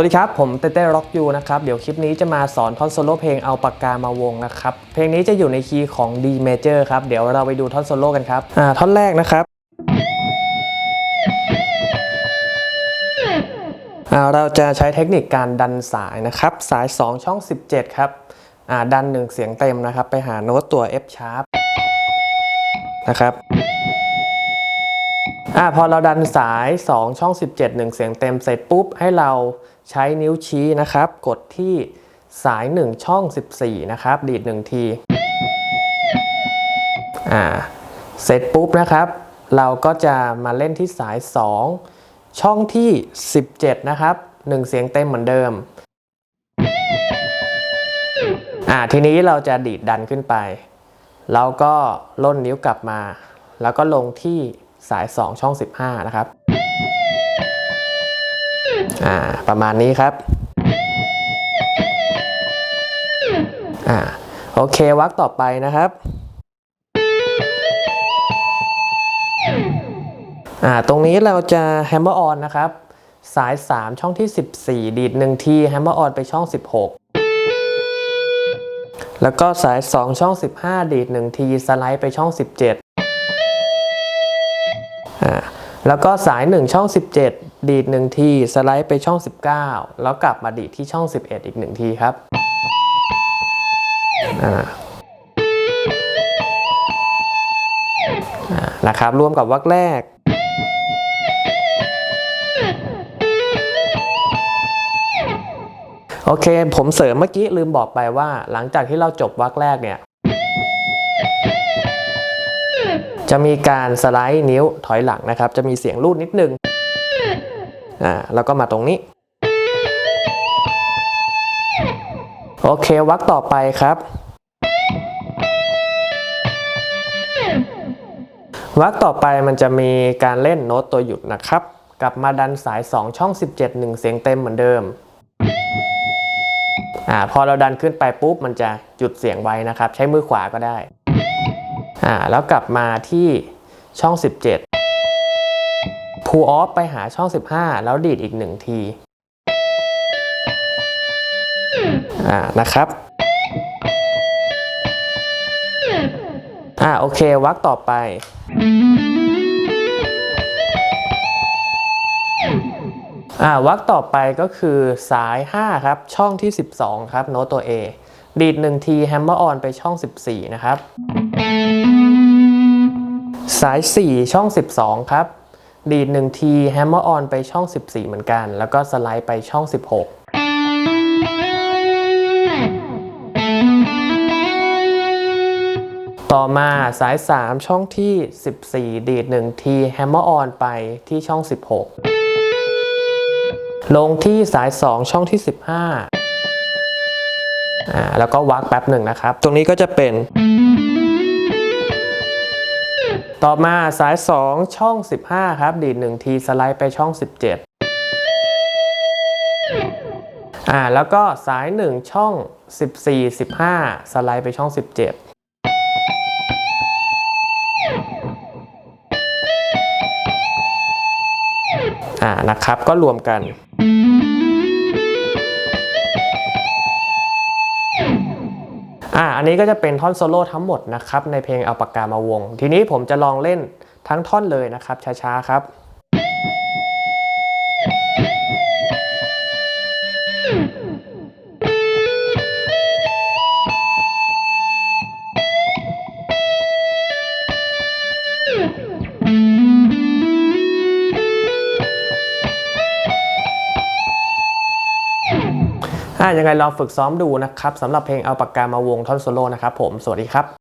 วัสดีครับ ผมเต้เต้ร็อกยูนะครับ เดี๋ยวคลิปนี้จะมาสอนท่อนโซโล่เพลงเอาปากกามาวงนะครับ เพลงนี้จะอยู่ในคีย์ของ D major ครับ เดี๋ยวเราไปดูท่อนโซโล่กันครับ อ่า ท่อนแรกนะครับ อ่า เราจะใช้เทคนิคการดันสายนะครับ สาย 2 ช่อง 17 ครับ อ่า ดัน 1 เสียงเต็มนะครับ ไปหาโน้ตตัว F sharp นะครับ อ่าพอเราดันสาย 2 ช่อง 17 1 เสียงเต็มเสร็จปุ๊บ ให้เราใช้นิ้วชี้นะครับ กดที่สาย 1 ช่อง 14 นะครับ ดีด 1 ทีอ่าเสร็จปุ๊บนะครับ เราก็จะมาเล่นที่สาย 2 ช่องที่ 17 นะครับ 1 เสียงเต็มเหมือนเดิมอ่าทีนี้เราจะดีดดันขึ้นไป แล้วก็ล่นนิ้วกลับมา แล้วก็ลงที่ สาย 2 ช่อง 15 นะครับ อ่า ประมาณนี้ครับ อ่า โอเควักต่อไปนะครับอ่าตรงนี้เราจะ hammer on นนะครับ สาย 3 ช่องที่ 14 ดีด1ที hammer on ไปช่อง 16 แล้วก็สาย 2 ช่อง 15 ดีด1ทีสไลด์ไปช่อง 17 อ่าแล้วก็สาย 1 ช่อง 17 ดีด 1 ที สไลด์ไปช่อง 19 แล้วกลับมาดีดที่ช่อง 11 อีก 1 ทีครับนะครับ รวมกับวักแรกโอเค ผมเสริมเมื่อกี้ลืมบอกไปว่า หลังจากที่เราจบวักแรกเนี่ย จะมีการสไลด์นิ้วถอยหลังนะครับ จะมีเสียงรูดนิดนึงอ่าแล้วก็มาตรงนี้ โอเควักต่อไปครับวักต่อไปมันจะมีการเล่นโน้ตตัวหยุดนะครับ กลับมาดันสาย 2 ช่อง 17 1 เสียงเต็มเหมือนเดิมอ่าพอเราดันขึ้นไปปุ๊บมันจะหยุดเสียงไว้นะครับ ใช้มือขวาก็ได้ อ่าแล้วกลับมาที่ช่อง 17 pull off ไปหาช่อง 15 แล้วดีดอีก1ทีอ่านะครับอ่าโอเควักต่อไป อ่าวักต่อไปก็คือสาย 5 ครับ ช่องที่ 12 ครับ โน้ตตัว A ดีด1ที hammer on ไปช่อง 14 นะครับ สาย 4 ช่อง 12 ครับ ดีด1ที hammer on ไปช่อง 14 เหมือนกัน แล้วก็สไลด์ไปช่อง 16ต่อมาสาย 3 ช่องที่ 14 ดีด1ที hammer on ไปที่ช่อง 16 ลงที่สาย 2 ช่องที่ 15อ่าแล้วก็วักแป๊บหนึ่งนะครับ ตรงนี้ก็จะเป็น ต่อมาสาย 2 ช่อง 15 ครับ ดีด1ทีสไลด์ไปช่อง 17 อ่าแล้วก็สาย 1 ช่อง 14 15 สไลด์ไปช่อง 17อ่านะครับก็รวมกัน อ่าอันนี้ก็จะเป็นท่อนโซโล่ทั้งหมดนะครับในเพลงเอาปากกามาวง ทีนี้ผมจะลองเล่นทั้งท่อนเลยนะครับช้าๆครับ อ่ายังไงลองฝึกซ้อมดูนะครับสำหรับเพลงเอาปากกามาวงท่อนโซโล่นะครับผม สวัสดีครับ